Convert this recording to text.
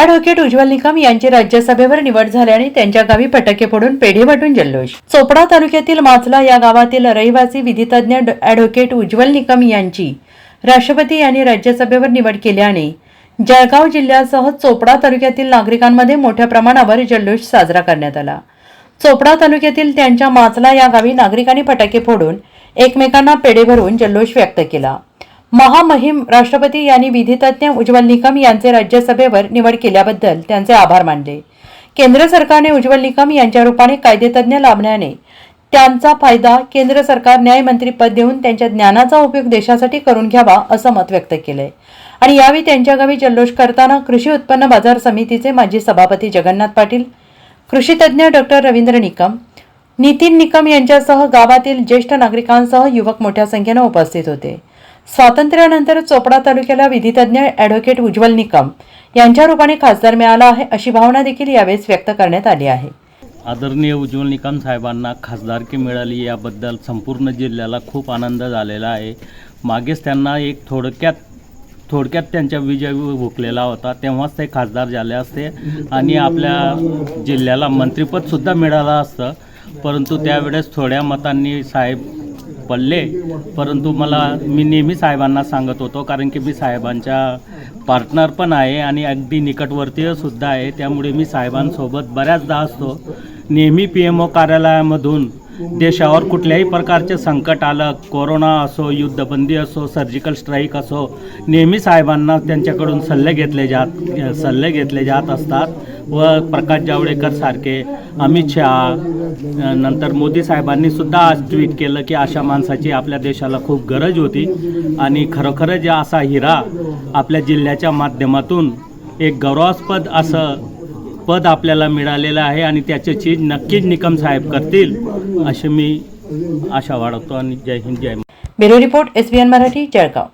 Advocate Ujjwal Nikam यांची राज्यसभेवर निवड झाल्याने त्यांच्या गावी फटाके फोडून पेढे वाटून जल्लोष. चोपडा तालुक्यातील माचला या गावातील रहिवासी विधितज्ञ ड- उज्ज्वल निकम यांची राष्ट्रपती यांनी राज्यसभेवर निवड केल्याने जळगाव जिल्ह्यासह चोपडा तालुक्यातील नागरिकांमध्ये मोठ्या प्रमाणावर जल्लोष साजरा करण्यात आला. चोपडा तालुक्यातील त्यांच्या माचला या गावी नागरिकांनी फटाके फोडून एकमेकांना पेढे भरून जल्लोष व्यक्त केला. महामहिम राष्ट्रपती यांनी विधितज्ञ उज्ज्वल निकम यांचे राज्यसभेवर निवड केल्याबद्दल त्यांचे आभार मानले. केंद्र सरकारने उज्ज्वल निकम यांच्या रूपाने कायदेतज्ञ लाभण्याने त्यांचा फायदा केंद्र सरकार न्यायमंत्रीपद देऊन त्यांच्या ज्ञानाचा उपयोग देशासाठी करून घ्यावा असं मत व्यक्त केलंय. आणि यावेळी त्यांच्या गावी जल्लोष करताना कृषी उत्पन्न बाजार समितीचे माजी सभापती जगन्नाथ पाटील कृषीतज्ञ डॉक्टर रवींद्र निकम नितीन निकम यांच्यासह गावातील ज्येष्ठ नागरिकांसह युवक मोठ्या संख्येनं उपस्थित होते. स्वातंत्र्यानंतर चोपडा तालुक्याला विधितज्ञ ॲडव्होकेट उज्ज्वल निकम यांच्या रूपाने खासदार मिळाला आहे अशी भावना देखील यावेळेस व्यक्त करण्यात आली आहे. आदरणीय उज्ज्वल निकम साहेबांना खासदारकी मिळाली याबद्दल संपूर्ण जिल्ह्याला खूप आनंद झालेला आहे. मागेच त्यांना एक थोडक्यात थोडक्यात त्यांच्या विजय भुकलेला होता तेव्हाच ते खासदार झाले असते आणि आपल्या जिल्ह्याला मंत्रिपदसुद्धा मिळालं असतं. परंतु त्यावेळेस थोड्या मतांनी साहेब पडले. परंतु मला मी नेहमी साहेबांना सांगत होतो कारण की मी साहेबांच्या पार्टनर पण आहे आणि अगदी निकटवर्तीय सुद्धा आहे. त्यामुळे मी साहेबांसोबत बऱ्याचदा असतो. नेहमी पी एम ओ कार्यालयामधून देशावर कुठल्याही प्रकारचे संकट आलं कोरोना असो युद्धबंदी असो सर्जिकल स्ट्राईक असो नेहमी साहेबांना त्यांच्याकडून सल्ले घेतले जात सल्ले घेतले जात असतात. व प्रकाश जावडेकर सारखे अमित शहा नंतर मोदी साहेबांनी सुद्धा आज ट्विट केलं की अशा माणसाची आपल्या देशाला खूप गरज होती. आणि खरोखरच असा हिरा आपल्या जिल्ह्याच्या माध्यमातून एक गौरवास्पद असं पद आपल्याला मिळालेलं आहे आणि त्याची चीज नक्कीच निकम साहेब करतील अशी मी आशा वाढवतो. आणि जय हिंद जय bureau report SBN Marathi Jalgaon.